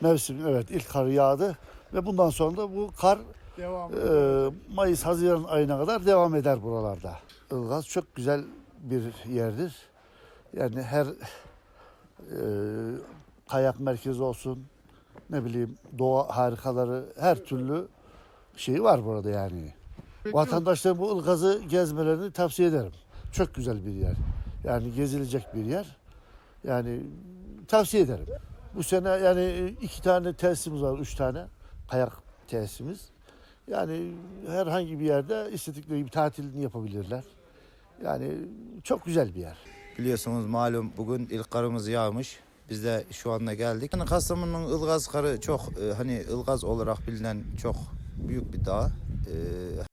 mevsim evet ilk kar yağdı ve bundan sonra da bu kar Devam. e, Mayıs Haziran ayına kadar devam eder buralarda. Ilgaz çok güzel bir yerdir. Yani her e, kayak merkezi olsun ne bileyim doğa harikaları her türlü şey var burada yani. Vatandaşların bu Ilgaz'ı gezmelerini tavsiye ederim. Çok güzel bir yer. Yani gezilecek bir yer. Yani tavsiye ederim. Bu sene yani iki tane tesisimiz var, üç tane kayak tesisimiz. Yani herhangi bir yerde istedikleri gibi tatilini yapabilirler. Yani çok güzel bir yer. Biliyorsunuz malum bugün ilk karımız yağmış. Biz de şu anda geldik. Yani Kastamonu'nun Ilgaz karı çok e, hani Ilgaz olarak bilinen çok büyük bir dağ. E,